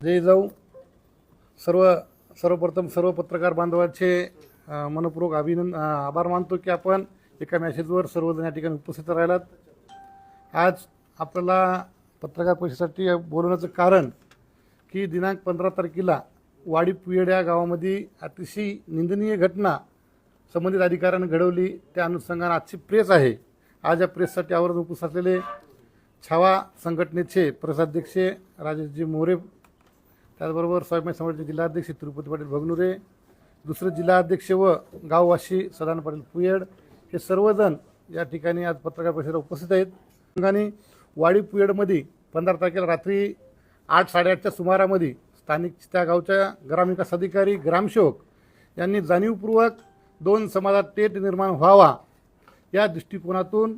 जय जाऊ सर्व सर्वप्रथम सर्व पत्रकार बांधवांचे मनपूर्वक अभिनंद आभार मानतो की आपण एका मॅसेजवर सर्वजण या ठिकाणी उपस्थित राहिलात आज आपल्याला पत्रकार परिषदेसाठी बोलवण्याचं कारण की दिनांक पंधरा तारखेला वाडी पुयड या गावामध्ये अतिशय निंदनीय घटना संबंधित अधिकाऱ्यानं घडवली त्या अनुषंगानं आजची प्रेस आहे आज या प्रेससाठी आवर्जून उपस्थित असलेले छावा संघटनेचे प्रदेशाध्यक्ष राजेशजी मोरे त्याचबरोबर स्वाभिमान समाजाचे जिल्हाध्यक्ष तिरुपती पाटील भगनुरे दुसरे जिल्हाध्यक्ष व गाववासी सदान पाटील पुयड हे सर्वजण या ठिकाणी आज पत्रकार परिषदेला उपस्थित आहेत. संघाने वाडी पुयडमध्ये पंधरा तारखेला रात्री आठ साडेआठच्या सुमारामध्ये स्थानिक त्या गावच्या ग्रामविकास अधिकारी ग्रामसेवक यांनी जाणीवपूर्वक दोन समाजात तेट निर्माण व्हावा या दृष्टिकोनातून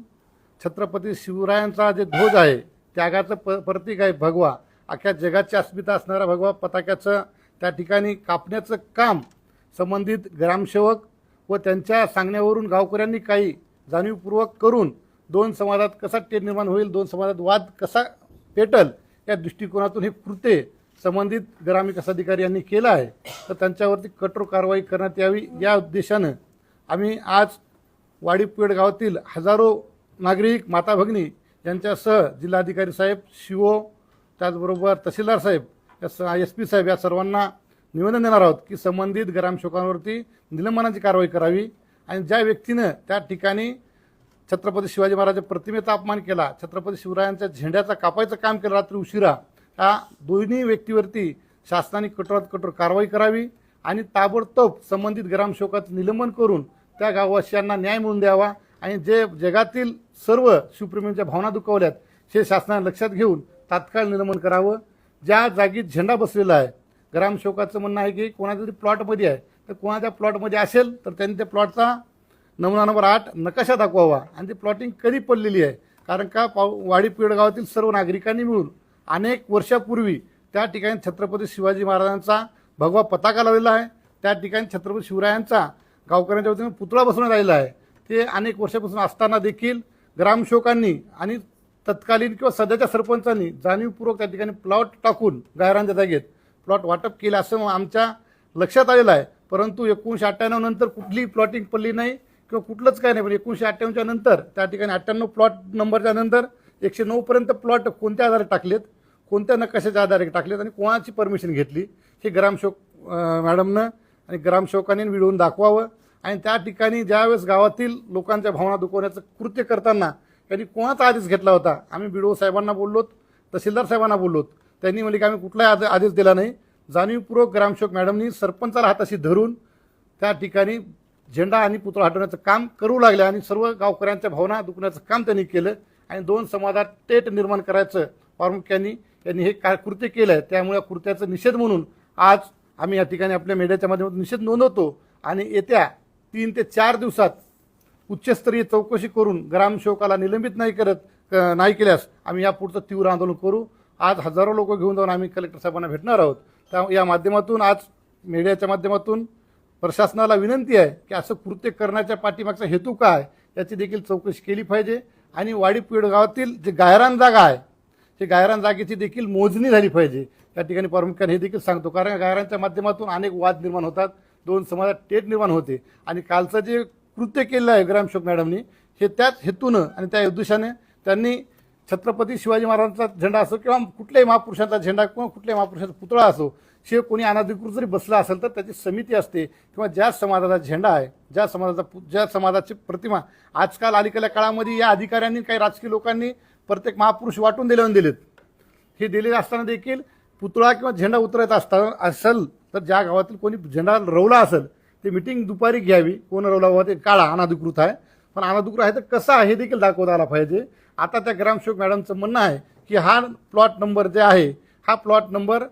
छत्रपती शिवरायांचा जे ध्वज आहे त्यागाचं प प्रतीक आहे भगवा. अख्ख्या जगाची अस्मिता असणारा भगवा पताक्याचं त्या ठिकाणी कापण्याचं काम संबंधित ग्रामसेवक व त्यांच्या सांगण्यावरून गावकऱ्यांनी काही जाणीवपूर्वक करून दोन समाजात कसा टेट निर्माण होईल दोन समाजात वाद कसा पेटल या दृष्टिकोनातून हे कृत्य संबंधित ग्रामविकास अधिकारी यांनी केलं आहे. तर त्यांच्यावरती कठोर कारवाई करण्यात यावी या उद्देशानं आम्ही आज वाडीपेड गावातील हजारो नागरिक माता भगिनी यांच्यासह जिल्हाधिकारी साहेब शिओ त्याचबरोबर तहसीलदार साहेब या स एस पी साहेब या सर्वांना निवेदन देणार आहोत की संबंधित ग्रामसेवकांवरती निलंबनाची कारवाई करावी आणि ज्या व्यक्तीनं त्या ठिकाणी छत्रपती शिवाजी महाराजांच्या प्रतिमेचा अपमान केला छत्रपती शिवरायांच्या झेंड्याचा कापायचं काम केलं रात्री उशिरा त्या दोन्ही व्यक्तीवरती शासनाने कठोरात कठोर कारवाई करावी आणि ताबडतोब संबंधित ग्रामसेवकाचं निलंबन करून त्या गाववासियांना न्याय मिळून द्यावा आणि जे जगातील सर्व शिवप्रेमींच्या भावना दुखावल्यात हे शासनाने लक्षात घेऊन तात्काळ निर्माण करावं. ज्या जागी झेंडा बसलेला आहे ग्रामसेवकाचं म्हणणं आहे की कोणाच्या तरी प्लॉटमध्ये आहे तर कोणाच्या प्लॉटमध्ये असेल तर त्यांनी त्या प्लॉटचा नमुना नंबर आठ नकाशा दाखवावा. आणि ती प्लॉटिंग कधी पडलेली आहे? कारण का पाव वाडी पेड गावातील सर्व नागरिकांनी मिळून अनेक वर्षापूर्वी त्या ठिकाणी छत्रपती शिवाजी महाराजांचा भगवा पताका लावलेला आहे. त्या ठिकाणी छत्रपती शिवरायांचा गावकऱ्यांच्या वतीने पुतळा बसवण्यात आलेला आहे. ते अनेक वर्षापासून असताना देखील ग्रामसेवकांनी आणि तत्कालीन किंवा सध्याच्या सरपंचांनी जाणीवपूर्वक त्या ठिकाणी प्लॉट टाकून गायरांच्या जागेत प्लॉट वाटप केलं असं आमच्या लक्षात आलेलं आहे. परंतु एकोणीसशे अठ्ठ्याण्णव नंतर कुठलीही प्लॉटिंग पडली नाही किंवा कुठलंच काय नाही. पण एकोणीसशे अठ्ठ्याण्णवच्या नंतर त्या ठिकाणी अठ्ठ्याण्णव प्लॉट नंबरच्या नंतर एकशे नऊपर्यंत प्लॉट कोणत्या आधारे टाकलेत कोणत्या नकाशाच्या आधारे टाकलेत आणि कोणाची परमिशन घेतली हे ग्रामसेवक मॅडमनं आणि ग्रामसेवकांनी मिळवून दाखवावं. आणि त्या ठिकाणी ज्यावेळेस गावातील लोकांच्या भावना दुखवण्याचं कृत्य करताना त्यांनी कोणाचा आदेश घेतला होता? आम्ही बिडो साहेबांना बोललोत तहसीलदार साहेबांना बोललोत. त्यांनी म्हणले की आम्ही कुठलाही आदे- आदेश दिला नाही. जाणीवपूर्वक ग्रामसेवक मॅडमनी सरपंचाला हाताशी धरून त्या ठिकाणी झेंडा आणि पुतळा हटवण्याचं काम करू लागले आणि सर्व गावकऱ्यांच्या भावना दुखण्याचं काम त्यांनी केलं आणि दोन समाजात टेट निर्माण करायचं प्रामुख्याने त्यांनी हे का कृत्य केलं आहे त्यामुळे कृत्याचा निषेध म्हणून आज आम्ही या ठिकाणी आपल्या मीडियाच्या माध्यमातून निषेध नोंदवतो आणि येत्या तीन ते चार दिवसात उच्चस्तरीय चौकशी करून ग्रामसेवकाला निलंबित नाही करत क- नाही केल्यास आम्ही या पुढचं तीव्र आंदोलन करू. आज हजारो लोक घेऊन जाऊन आम्ही कलेक्टर साहेबांना भेटणार आहोत. त्या या माध्यमातून आज मीडियाच्या माध्यमातून प्रशासनाला विनंती आहे की असं कृत्य करण्याच्या पाठीमागचा हेतू काय याची देखील चौकशी केली पाहिजे. आणि वाडी गावातील जे गायरान जागा आहे ते गायरान जागेची देखील मोजणी झाली पाहिजे. त्या ठिकाणी प्रामुख्याने हे देखील सांगतो कारण गायरांच्या माध्यमातून अनेक वाद निर्माण होतात. दोन समाजात टेट निर्माण होते. आणि कालचं जे कृत्य केलेलं आहे ग्रामसेवक मॅडमनी. हे त्याच हेतूनं आणि त्या उद्देशाने त्यांनी छत्रपती शिवाजी महाराजांचा झेंडा असो किंवा कुठल्याही महापुरुषाचा झेंडा किंवा कुठल्याही महापुरुषाचा पुतळा असो शिवाय कोणी अनाधिकृत जरी बसला असेल तर त्याची समिती असते किंवा ज्या समाजाचा झेंडा आहे ज्या समाजाचा पु- ज्या समाजाची प्रतिमा आजकाल अलीकडल्या काळामध्ये या अधिकाऱ्यांनी काही राजकीय लोकांनी प्रत्येक महापुरुष वाटून दिले दिलेत. हे दिलेले असताना देखील पुतळा किंवा झेंडा उतरत असताना असेल तर ज्या गावातील कोणी झेंडा रवला असेल ते मिटिंग दुपारी घ्यावी. कोण रवला ते काळा अनाधिकृत आहे. पण अनाधिकृत आहे तर कसा आहे हे देखील दाखवता आला पाहिजे. आता त्या ग्रामसेवक मॅडमचं म्हणणं आहे की हा प्लॉट नंबर जे आहे हा प्लॉट नंबर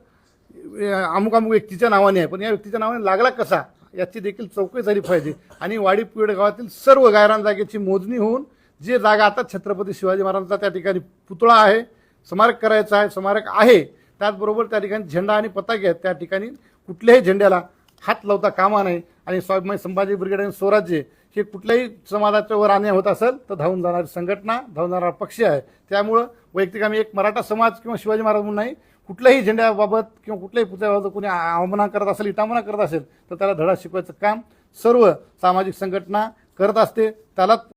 अमुक अमुक व्यक्तीच्या नावाने आहे. पण या व्यक्तीच्या नावाने लागला कसा? याची देखील चौकशी झाली पाहिजे. आणि वाडी पिवड गावातील सर्व गायरान जागेची मोजणी होऊन जे जागा आता छत्रपती शिवाजी महाराजांचा त्या ठिकाणी पुतळा आहे स्मारक करायचा आहे स्मारक आहे. त्याचबरोबर त्या ठिकाणी झेंडा आणि पताके आहेत. त्या ठिकाणी कुठल्याही झेंड्याला हात लावता कामा नाही आणि स्वाभिमानी संभाजी ब्रिगेड आणि स्वराज्य हे कुठल्याही समाजाच्या वर अन्याय होत असेल तर धावून जाणारी संघटना धावून जाणारा पक्ष आहे. त्यामुळं वैयक्तिक आम्ही एक मराठा समाज किंवा शिवाजी महाराज म्हणून नाही कुठल्याही झेंड्याबाबत किंवा कुठल्याही पुतळ्याबाबत कोणी अवमाना करत असेल इटामना करत असेल तर त्याला धडा शिकवायचं काम सर्व सामाजिक संघटना करत असते. त्याला